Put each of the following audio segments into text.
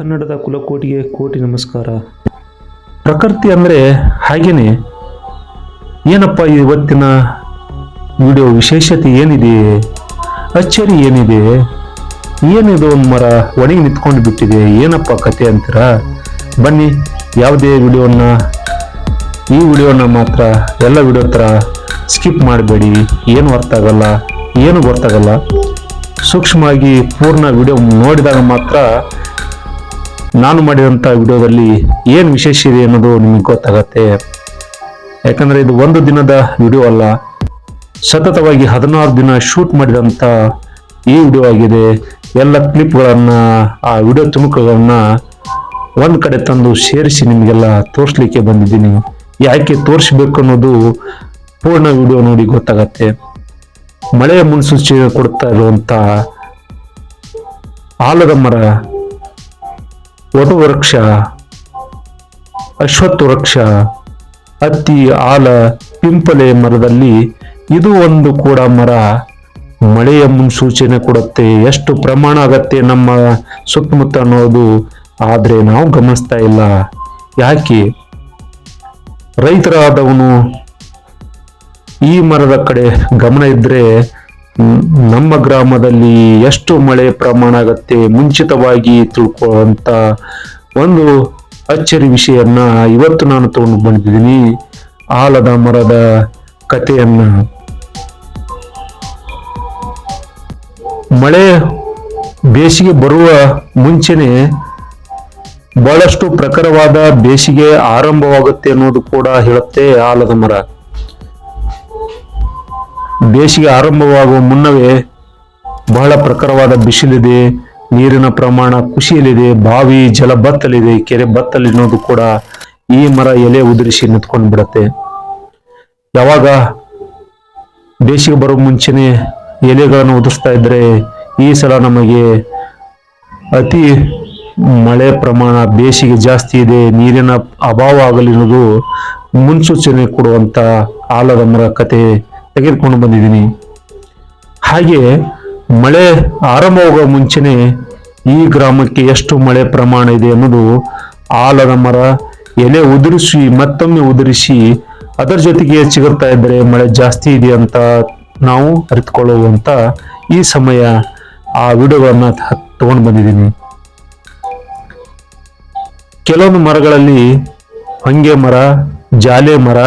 ಕನ್ನಡದ ಕುಲಕೋಟಿಗೆ ಕೋಟಿ ನಮಸ್ಕಾರ. ಪ್ರಕೃತಿ ಅಂದರೆ ಹಾಗೇನೆ. ಏನಪ್ಪ ಇವತ್ತಿನ ವಿಡಿಯೋ ವಿಶೇಷತೆ ಏನಿದೆ? ಅಚ್ಚರಿ ಏನಿದೆ? ಏನಿದು ಒಂದು ಮರ ಒಣಗಿ ನಿಂತ್ಕೊಂಡು ಬಿಟ್ಟಿದೆ? ಏನಪ್ಪ ಕತೆ ಅಂತೀರಾ? ಬನ್ನಿ, ಯಾವುದೇ ವಿಡಿಯೋನ, ಈ ವಿಡಿಯೋನ ಮಾತ್ರ, ಎಲ್ಲ ವಿಡಿಯೋ ಥರ ಸ್ಕಿಪ್ ಮಾಡಬೇಡಿ. ಏನು ಅರ್ಥ ಆಗಲ್ಲ, ಏನು ಗೊತ್ತಾಗಲ್ಲ. ಸೂಕ್ಷ್ಮವಾಗಿ ಪೂರ್ಣ ವಿಡಿಯೋ ನೋಡಿದಾಗ ಮಾತ್ರ ನಾನು ಮಾಡಿದಂಥ ವಿಡಿಯೋದಲ್ಲಿ ಏನು ವಿಶೇಷ ಇದೆ ಅನ್ನೋದು ನಿಮಗೆ ಗೊತ್ತಾಗತ್ತೆ. ಯಾಕಂದರೆ ಇದು ಒಂದು ದಿನದ ವಿಡಿಯೋ ಅಲ್ಲ, ಸತತವಾಗಿ ಹದಿನಾರು ದಿನ ಶೂಟ್ ಮಾಡಿದಂಥ ಈ ವಿಡಿಯೋ ಆಗಿದೆ. ಎಲ್ಲ ಕ್ಲಿಪ್ಗಳನ್ನು, ಆ ವಿಡಿಯೋ ತುಣುಕುಗಳನ್ನು ಒಂದು ಕಡೆ ತಂದು ಸೇರಿಸಿ ನಿಮಗೆಲ್ಲ ತೋರಿಸ್ಲಿಕ್ಕೆ ಬಂದಿದ್ದೀನಿ. ಯಾಕೆ ತೋರಿಸ್ಬೇಕು ಅನ್ನೋದು ಪೂರ್ಣ ವಿಡಿಯೋ ನೋಡಿ ಗೊತ್ತಾಗತ್ತೆ. ಮಳೆಯ ಮುನ್ಸೂಚನೆ ಕೊಡ್ತಾ ಇರುವಂಥ ಆಲದ ಮರ ವಟವೃಕ್ಷ ಅಶ್ವತ್ಥ ವೃಕ್ಷ ಅತ್ತಿ ಆಲ ಪಿಂಪಲೆ ಮರದಲ್ಲಿ ಇದು ಒಂದು ಕೂಡ ಮರ. ಮಳೆಯ ಮುನ್ಸೂಚನೆ ಕೊಡುತ್ತೆ. ಎಷ್ಟು ಪ್ರಮಾಣ ಆಗತ್ತೆ ನಮ್ಮ ಸುತ್ತಮುತ್ತ ಅನ್ನೋದು ಆದರೆ ನಾವು ಗಮನಿಸ್ತಾ ಇಲ್ಲ. ಯಾಕೆ? ರೈತರಾದವನು ಈ ಮರದ ಕಡೆ ಗಮನ ಇದ್ರೆ ಮ್, ನಮ್ಮ ಗ್ರಾಮದಲ್ಲಿ ಎಷ್ಟು ಮಳೆ ಪ್ರಮಾಣ ಆಗತ್ತೆ ಮುಂಚಿತವಾಗಿ ತಿಳ್ಕೊಳ್ಳುವಂತ ಒಂದು ಅಚ್ಚರಿ ವಿಷಯನ್ನ ಇವತ್ತು ನಾನು ತಗೊಂಡು ಬಂದಿದ್ದೀನಿ. ಆಲದ ಮರದ ಕಥೆಯನ್ನ. ಮಳೆ ಬೇಸಿಗೆ ಬರುವ ಮುಂಚೆನೆ ಬಹಳಷ್ಟು ಪ್ರಖರವಾದ ಬೇಸಿಗೆ ಆರಂಭವಾಗುತ್ತೆ ಅನ್ನೋದು ಕೂಡ ಹೇಳುತ್ತೆ ಆಲದ ಮರ. ಬೇಸಿಗೆ ಆರಂಭವಾಗುವ ಮುನ್ನವೇ ಬಹಳ ಪ್ರಖರವಾದ ಬಿಸಿಲಿದೆ, ನೀರಿನ ಪ್ರಮಾಣ ಕುಸಿಯಲಿದೆ, ಬಾವಿ ಜಲ ಬತ್ತಲಿದೆ, ಕೆರೆ ಬತ್ತಲಿ ಅನ್ನೋದು ಕೂಡ ಈ ಮರ ಎಲೆ ಉದುರಿಸಿ ನಿಂತ್ಕೊಂಡು ಬಿಡತ್ತೆ. ಯಾವಾಗ ಬೇಸಿಗೆ ಬರೋ ಮುಂಚೆನೆ ಎಲೆಗಳನ್ನು ಉದುರಿಸ್ತಾ ಇದ್ರೆ ಈ ಸಲ ನಮಗೆ ಅತಿ ಮಳೆ ಪ್ರಮಾಣ, ಬೇಸಿಗೆ ಜಾಸ್ತಿ ಇದೆ, ನೀರಿನ ಅಭಾವ ಆಗಲಿ ಅನ್ನೋದು ಮುನ್ಸೂಚನೆ ಕೊಡುವಂತ ಆಲದ ಮರ ಕತೆ. ತೆಗೆದುಕೊಂಡು ಬಂದಿದ್ದೀನಿ. ಹಾಗೆ ಮಳೆ ಆರಂಭವಾಗುವ ಮುಂಚೆನೆ ಈ ಗ್ರಾಮಕ್ಕೆ ಎಷ್ಟು ಮಳೆ ಪ್ರಮಾಣ ಇದೆ ಅನ್ನೋದು ಆಲದ ಮರ, ಎಲೆ ಉದುರಿಸಿ, ಮತ್ತೊಮ್ಮೆ ಉದುರಿಸಿ, ಅದರ ಜೊತೆಗೆ ಚಿಗುರ್ತಾ ಇದ್ದರೆ ಮಳೆ ಜಾಸ್ತಿ ಇದೆ ಅಂತ ನಾವು ಅರಿತುಕೊಳ್ಳುವಂಥ ಈ ಸಮಯ ಆ ವಿಡಿಯೋಗಳನ್ನ ತಗೊಂಡು ಬಂದಿದ್ದೀನಿ. ಕೆಲವೊಂದು ಮರಗಳಲ್ಲಿ ಹೊಂಗೆ ಮರ, ಜಾಲೆ ಮರ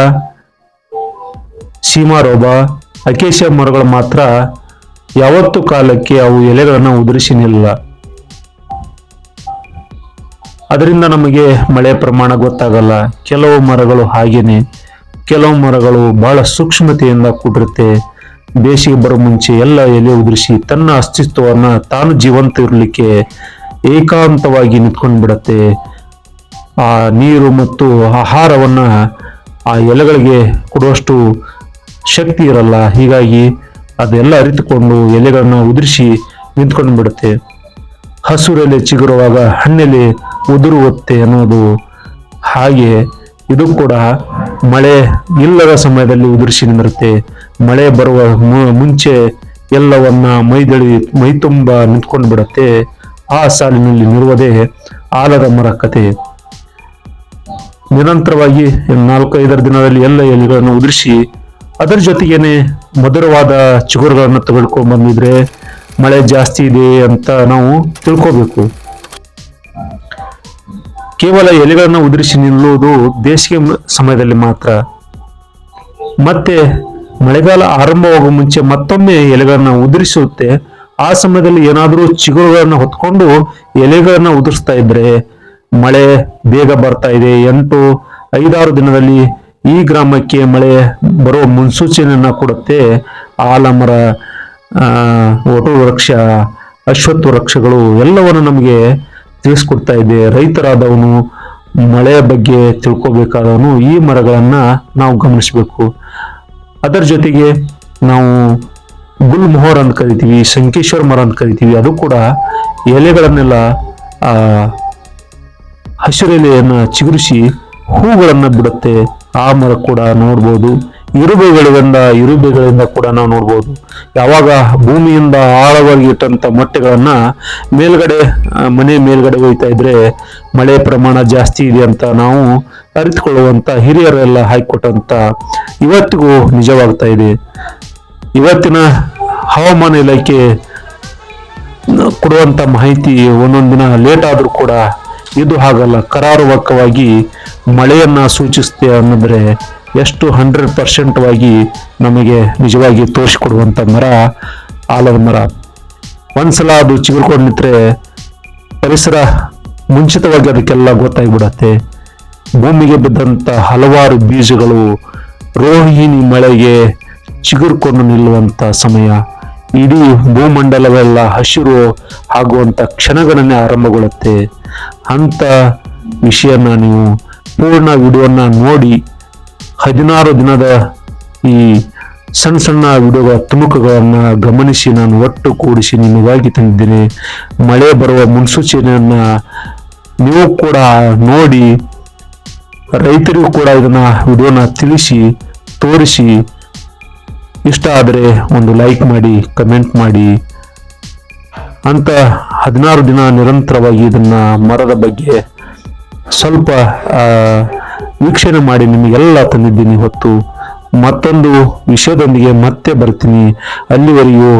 ಸೀಮಾರೋಬ, ಅಕೇಶಿಯ ಮರಗಳು ಮಾತ್ರ ಯಾವತ್ತು ಕಾಲಕ್ಕೆ ಅವು ಎಲೆಗಳನ್ನು ಉದುರಿಸಿ ನಿಲ್ಲ ಅದರಿಂದ ನಮಗೆ ಮಳೆ ಪ್ರಮಾಣ ಗೊತ್ತಾಗಲ್ಲ. ಕೆಲವು ಮರಗಳು ಹಾಗೇನೆ. ಕೆಲವು ಮರಗಳು ಬಹಳ ಸೂಕ್ಷ್ಮತೆಯಿಂದ ಕೂಡಿರುತ್ತೆ ಬೇಸಿಗೆ ಬರೋ ಮುಂಚೆ ಎಲ್ಲ ಎಲೆ ಉದುರಿಸಿ ತನ್ನ ಅಸ್ತಿತ್ವವನ್ನ ತಾನು ಜೀವಂತ ಇರಲಿಕ್ಕೆ ಏಕಾಂತವಾಗಿ ನಿಂತ್ಕೊಂಡು ಬಿಡತ್ತೆ. ಆ ನೀರು ಮತ್ತು ಆಹಾರವನ್ನ ಆ ಎಲೆಗಳಿಗೆ ಕೊಡುವಷ್ಟು ಶಕ್ತಿ ಇರಲ್ಲ. ಹೀಗಾಗಿ ಅದೆಲ್ಲ ಅರಿತುಕೊಂಡು ಎಲೆಗಳನ್ನು ಉದುರಿಸಿ ನಿಂತ್ಕೊಂಡು ಬಿಡುತ್ತೆ. ಹಸುರೆಲೆ ಚಿಗುರುವಾಗ ಹಣ್ಣೆಲೆ ಉದುರುವತ್ತೆ ಅನ್ನೋದು ಹಾಗೆ ಇದು ಕೂಡ ಮಳೆ ಇಲ್ಲದ ಸಮಯದಲ್ಲಿ ಉದುರಿಸಿ ನಿಂದಿರುತ್ತೆ. ಮಳೆ ಬರುವ ಮುಂಚೆ ಎಲ್ಲವನ್ನ ಮೈದಳಿ ಮೈ ತುಂಬ ನಿಂತ್ಕೊಂಡು ಬಿಡುತ್ತೆ. ಆ ಸಾಲಿನಲ್ಲಿ ನಿರುವುದೇ ಆಲದ ಮರ ಕತೆ. ನಿರಂತರವಾಗಿ ನಾಲ್ಕೈದರ ದಿನದಲ್ಲಿ ಎಲ್ಲ ಎಲೆಗಳನ್ನು ಉದುರಿಸಿ ಅದರ ಜೊತೆಗೇನೆ ಮಧುರವಾದ ಚಿಗುರುಗಳನ್ನು ತಗೊಳ್ಕೊಂಡು ಬಂದಿದ್ರೆ ಮಳೆ ಜಾಸ್ತಿ ಇದೆ ಅಂತ ನಾವು ತಿಳ್ಕೋಬೇಕು. ಕೇವಲ ಎಲೆಗಳನ್ನು ಉದುರಿಸಿ ನಿಲ್ಲುವುದು ಬೇಸಿಗೆ ಸಮಯದಲ್ಲಿ ಮಾತ್ರ. ಮತ್ತೆ ಮಳೆಗಾಲ ಆರಂಭವಾಗುವ ಮುಂಚೆ ಮತ್ತೊಮ್ಮೆ ಎಲೆಗಳನ್ನ ಉದುರಿಸುತ್ತೆ. ಆ ಸಮಯದಲ್ಲಿ ಏನಾದರೂ ಚಿಗುರುಗಳನ್ನು ಹೊತ್ಕೊಂಡು ಎಲೆಗಳನ್ನ ಉದುರಿಸ್ತಾ ಇದ್ರೆ ಮಳೆ ಬೇಗ ಬರ್ತಾ ಇದೆ ಎಂಟು ಐದಾರು ದಿನದಲ್ಲಿ ಈ ಗ್ರಾಮಕ್ಕೆ ಮಳೆ ಬರೋ ಮುನ್ಸೂಚನೆಯನ್ನು ಕೊಡುತ್ತೆ. ಆಲಮರ ಒಟು ವೃಕ್ಷ, ಅಶ್ವತ್ಥ ವೃಕ್ಷಗಳು ಎಲ್ಲವನ್ನು ನಮಗೆ ತಿಳಿಸ್ಕೊಡ್ತಾ ಇದೆ. ರೈತರಾದವನು ಮಳೆಯ ಬಗ್ಗೆ ತಿಳ್ಕೊಬೇಕಾದವನು ಈ ಮರಗಳನ್ನು ನಾವು ಗಮನಿಸಬೇಕು. ಅದರ ಜೊತೆಗೆ ನಾವು ಗುಲ್ಮೊಹರ್ ಅಂತ ಕರಿತೀವಿ ಸಂಕೇಶ್ವರ ಮರ ಅಂತ ಕರಿತೀವಿ, ಅದು ಕೂಡ ಎಲೆಗಳನ್ನೆಲ್ಲ ಹಸಿರೆಲೆಯನ್ನ ಚಿಗುರಿಸಿ ಹೂಗಳನ್ನು ಬಿಡುತ್ತೆ. ಆ ಮರ ಕೂಡ ನೋಡ್ಬೋದು ಇರುಬೆಗಳಿಂದ ಇರುಬೆಗಳಿಂದ ಕೂಡ ನಾವು ನೋಡ್ಬೋದು. ಯಾವಾಗ ಭೂಮಿಯಿಂದ ಆಳವಾಗಿ ಇಟ್ಟಂತ ಮೊಟ್ಟೆಗಳನ್ನು ಮೇಲ್ಗಡೆ ಮನೆ ಮೇಲ್ಗಡೆ ಹೋಯ್ತಾ ಇದ್ರೆ ಮಳೆ ಪ್ರಮಾಣ ಜಾಸ್ತಿ ಇದೆ ಅಂತ ನಾವು ಅರಿತುಕೊಳ್ಳುವಂತ ಹಿರಿಯರೆಲ್ಲ ಹಾಕಿಕೊಟ್ಟಂಥ ಇವತ್ತಿಗೂ ನಿಜವಾಗ್ತಾ ಇದೆ. ಇವತ್ತಿನ ಹವಾಮಾನ ಇಲಾಖೆ ಕೊಡುವಂಥ ಮಾಹಿತಿ ಒಂದೊಂದು ದಿನ ಲೇಟ್ ಆದರೂ ಕೂಡ ಇದು ಹಾಗಲ್ಲ. ಕರಾರುವಕ್ಕವಾಗಿ ಮಳೆಯನ್ನು ಸೂಚಿಸುತ್ತೆ ಅನ್ನೋದ್ರೆ ಎಷ್ಟು ಹಂಡ್ರೆಡ್ ಪರ್ಸೆಂಟ್ವಾಗಿ ನಮಗೆ ನಿಜವಾಗಿ ತೋರಿಸಿಕೊಡುವಂಥ ಮರ, ಆಲದ ಮರ. ಒಂದ್ಸಲ ಅದು ಚಿಗುರ್ಕೊಂಡು ನಿಂತರೆ ಪರಿಸರ ಮುಂಚಿತವಾಗಿ ಅದಕ್ಕೆಲ್ಲ ಗೊತ್ತಾಗಿಬಿಡತ್ತೆ. ಭೂಮಿಗೆ ಬಿದ್ದಂಥ ಹಲವಾರು ಬೀಜಗಳು ರೋಹಿಣಿ ಮಳೆಗೆ ಚಿಗುರ್ಕೊಂಡು ನಿಲ್ಲುವಂಥ ಸಮಯ. ಇಡೀ ಭೂಮಂಡಲವೆಲ್ಲ ಹಸಿರು ಆಗುವಂಥ ಕ್ಷಣಗಳನ್ನೇ ಆರಂಭಗೊಳ್ಳುತ್ತೆ. ಅಂತ ವಿಷಯನ ನೀವು ಪೂರ್ಣ ವಿಡಿಯೋನ ನೋಡಿ ಹದಿನಾರು ದಿನದ ಈ ಸಣ್ಣ ಸಣ್ಣ ವಿಡಿಯೋಗಳ ತುಣುಕುಗಳನ್ನು ಗಮನಿಸಿ ನಾನು ಒಟ್ಟು ಕೂಡಿಸಿ ನಿಮಗಾಗಿ ತಂದಿದ್ದೇನೆ. ಮಳೆ ಬರುವ ಮುನ್ಸೂಚನೆಯನ್ನು ನೀವು ಕೂಡ ನೋಡಿ, ರೈತರಿಗೂ ಕೂಡ ಇದನ್ನು ವಿಡಿಯೋನ ತಿಳಿಸಿ, ತೋರಿಸಿ ಇಷ್ಟ ಆದರೆ ಒಂದು ಲೈಕ್ ಮಾಡಿ ಕಮೆಂಟ್ ಮಾಡಿ. ಅಂತ ಹದಿನಾರು ದಿನ ನಿರಂತರವಾಗಿ ಇದನ್ನು ಮರದ ಬಗ್ಗೆ ಸ್ವಲ್ಪ ವೀಕ್ಷಣೆ ಮಾಡಿ ನಿಮಗೆಲ್ಲ ತಂದಿದ್ದೀನಿ ಹೊತ್ತು. ಮತ್ತೊಂದು ವಿಷಯದೊಂದಿಗೆ ಮತ್ತೆ ಬರ್ತೀನಿ. ಅಲ್ಲಿವರೆಗೂ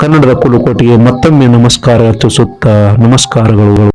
ಕನ್ನಡದ ಕುಲುಕೋಟೆಗೆ ಮತ್ತೊಮ್ಮೆ ನಮಸ್ಕಾರ ಅರ್ಪಿಸುತ್ತಾ ನಮಸ್ಕಾರಗಳು.